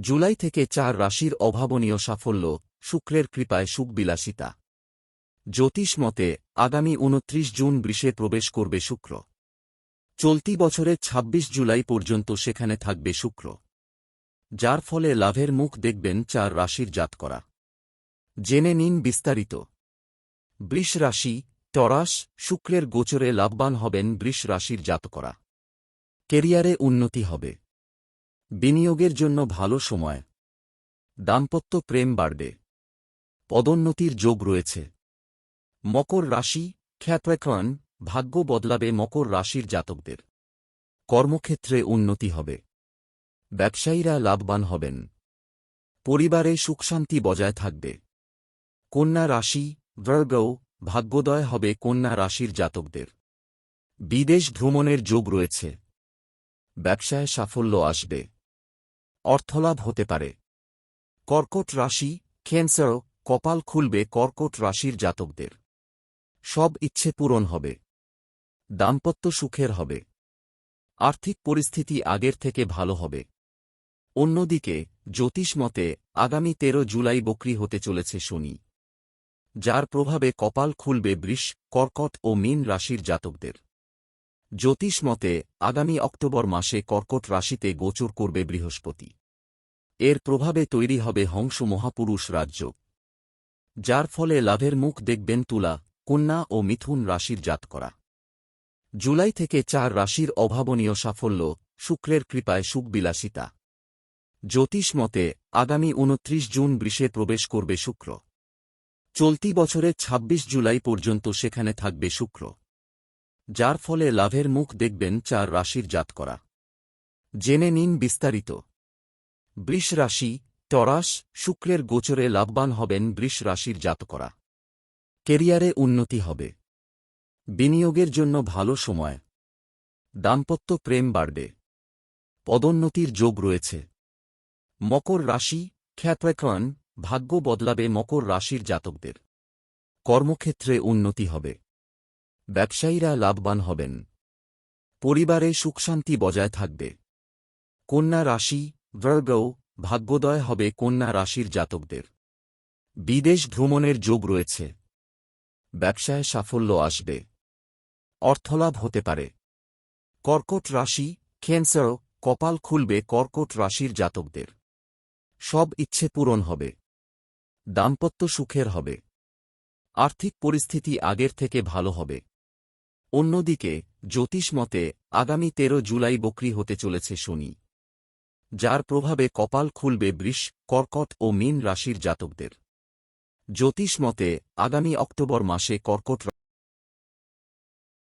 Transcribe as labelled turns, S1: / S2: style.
S1: জুলাই থেকে চার রাশির অভাবনীয় সাফল্য, শুক্রের কৃপায় সুখবিলাসিতা। জ্যোতিষ মতে, আগামী উনত্রিশ জুন বৃষে প্রবেশ করবে শুক্র। চলতি বছরের ২৬ জুলাই পর্যন্ত সেখানে থাকবে শুক্র। যার ফলে লাভের মুখ দেখবেন চার রাশির জাত করা জেনে নিন বিস্তারিত। বৃষ রাশি টরাস শুক্রের গোচরে লাভবান হবেন বৃষ রাশির জাত করা কেরিয়ারে উন্নতি হবে। বিনিয়োগের জন্য ভালো সময়। দাম্পত্য প্রেম বাড়বে। পদোন্নতির যোগ রয়েছে। মকর রাশি খ্যাপ্রেকন ভাগ্য বদলাবে মকর রাশির জাতকদের। কর্মক্ষেত্রে উন্নতি হবে। ব্যবসায়ীরা লাভবান হবেন। পরিবারে সুখশান্তি বজায় থাকবে। কন্যা রাশি ভার্গৌ ভাগ্যোদয় হবে কন্যা রাশির জাতকদের। বিদেশ ভ্রমণের যোগ রয়েছে। ব্যবসায় সাফল্য আসবে। অর্থলাভ হতে পারে। কর্কট রাশি, ক্যান্সার কপাল খুলবে কর্কট রাশির জাতকদের। সব ইচ্ছে পূরণ হবে। দাম্পত্য সুখের হবে। আর্থিক পরিস্থিতি আগের থেকে ভালো হবে। অন্যদিকে, জ্যোতিষ মতে, আগামী তেরো জুলাই বকরি হতে চলেছে শনি। যার প্রভাবে কপাল খুলবে বৃষ, কর্কট ও মীন রাশির জাতকদের। জ্যোতিষ মতে, আগামী অক্টোবর মাসে কর্কট রাশিতে গোচর করবে বৃহস্পতি। এর প্রভাবে তৈরি হবে হংস মহাপুরুষ রাজ্য। যার ফলে লাভের মুখ দেখবেন তুলা, কন্যা ও মিথুন রাশির জাত করা জুলাই থেকে চার রাশির অভাবনীয় সাফল্য, শুক্রের কৃপায় সুখবিলাসিতা। জ্যোতিষ মতে, আগামী উনত্রিশ জুন বৃষে প্রবেশ করবে শুক্র। চলতি বছরের ২৬ জুলাই পর্যন্ত সেখানে থাকবে শুক্র। যার ফলে লাভের মুখ দেখবেন চার রাশির জাত করা জেনে নিন বিস্তারিত। বৃষ রাশি, টরাস, শুক্রের গোচরে লাভবান হবেন বৃষ রাশির জাত করা কেরিয়ারে উন্নতি হবে। বিনিয়োগের জন্য ভালো সময়। দাম্পত্য প্রেম বাড়বে। পদোন্নতির যোগ রয়েছে। মকর রাশি খ্যাপ্রেকন ভাগ্য বদলাবে মকর রাশির জাতকদের। কর্মক্ষেত্রে উন্নতি হবে। ব্যবসায়ীরা লাভবান হবেন। পরিবারে সুখশান্তি বজায় থাকবে। কন্যা রাশি ভার্গৌ ভাগ্যোদয় হবে কন্যা রাশির জাতকদের। বিদেশ ভ্রমণের যোগ রয়েছে। ব্যবসায় সাফল্য আসবে। অর্থলাভ হতে পারে। কর্কট রাশি, ক্যান্সার, কপাল খুলবে কর্কট রাশির জাতকদের। সব ইচ্ছে পূরণ হবে। দাম্পত্য সুখের হবে। আর্থিক পরিস্থিতি আগের থেকে ভালো হবে। অন্যদিকে, জ্যোতিষ মতে, আগামী তেরো জুলাই বকরি হতে চলেছে শনি, যার প্রভাবে কপাল খুলবে বৃষ, কর্কট ও মীন রাশির জাতকদের। জ্যোতিষ মতে, আগামী অক্টোবর মাসে কর্কট